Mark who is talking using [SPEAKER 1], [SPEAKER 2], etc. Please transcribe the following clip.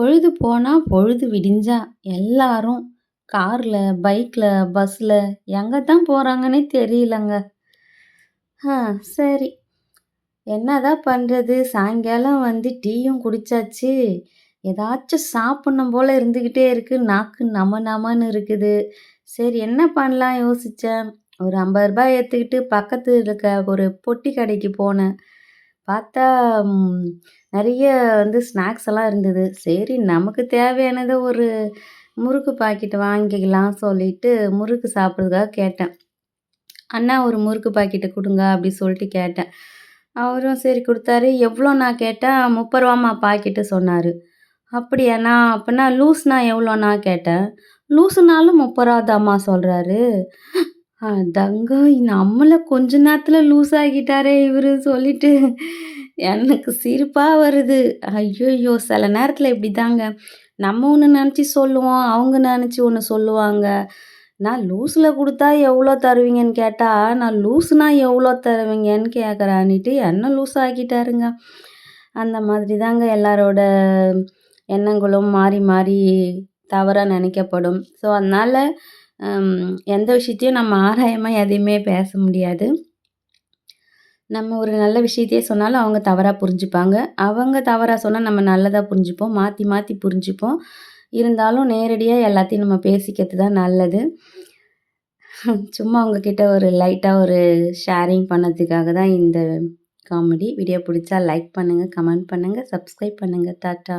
[SPEAKER 1] பொழுது போனால் பொழுது விடிஞ்சா எல்லாரும் காரில் பைக்கில் பஸ்ஸில் எங்கே தான் போகிறாங்கன்னே தெரியலங்க. ஆ சரி. என்னதான் பண்ணுறது சாயங்காலம் வந்து டீயும் குடித்தாச்சு ஏதாச்சும் சாப்பிட்ணும் போல் இருந்துக்கிட்டே இருக்குது நாக்கு நம நமன்னு இருக்குது. சரி என்ன பண்ணலாம் யோசித்தேன் ஒரு ஐம்பது ரூபாய் ஏற்றுக்கிட்டு பக்கத்தில் இருக்க ஒரு பொட்டி கடைக்கு போனேன். பார்த்தா நிறைய வந்து ஸ்நாக்ஸ் எல்லாம் இருந்தது. சரி நமக்கு தேவையானதை ஒரு முறுக்கு பாக்கெட் வாங்கிக்கலாம் சொல்லிட்டு முறுக்கு சாப்பிட்றதுக்காக கேட்டேன். அண்ணா ஒரு முறுக்கு பாக்கெட்டு கொடுங்க அப்படி சொல்லிட்டு கேட்டேன். அவரும் சரி கொடுத்தாரு. எவ்வளோ? நான் கேட்டேன். முப்பது ரூபாம்மா பாக்கெட்டு சொன்னார். அப்படியாண்ணா அப்படின்னா லூஸ்னா எவ்வளோண்ணா? கேட்டேன். லூசுனாலும் முப்பது ரூபா தாம்மா சொல்கிறாரு அதாங்க நம்மளை கொஞ்ச நேரத்தில் லூஸ் ஆகிட்டாரே இவர் சொல்லிட்டு. எனக்கு சிரிப்பாக வருது. ஐயோ சில நேரத்தில் இப்படி தாங்க நம்ம ஒன்று நினச்சி சொல்லுவோம் அவங்க நினச்சி ஒன்று சொல்லுவாங்க. நான் லூஸில் கொடுத்தா எவ்வளோ தருவீங்கன்னு கேட்டால் நான் லூஸ்னா எவ்வளோ தருவீங்கன்னு கேட்குறான்னுட்டு என்ன லூஸ் ஆக்கிட்டாருங்க அந்த மாதிரி தாங்க எல்லாரோட எண்ணங்களும் மாறி மாறி தவறாக நினைக்கப்படும். ஸோ அதனால் எந்த விஷயத்தையும் நம்ம ஆராயமாக எதையுமே பேச முடியாது. நம்ம ஒரு நல்ல விஷயத்தையே சொன்னாலும் அவங்க தவறாக புரிஞ்சுப்பாங்க. அவங்க தவறாக சொன்னால் நம்ம நல்லதாக புரிஞ்சுப்போம். மாற்றி மாற்றி புரிஞ்சுப்போம். இருந்தாலும் நேரடியாக எல்லாத்தையும் நம்ம பேசிக்கிறது தான் நல்லது. சும்மா உங்ககிட்ட ஒரு லைட்டாக ஒரு ஷேரிங் பண்ணதுக்காக தான் இந்த காமெடி வீடியோ பிடிச்சா லைக் பண்ணுங்கள் கமெண்ட் பண்ணுங்கள் சப்ஸ்கிரைப் பண்ணுங்கள் டாட்டா.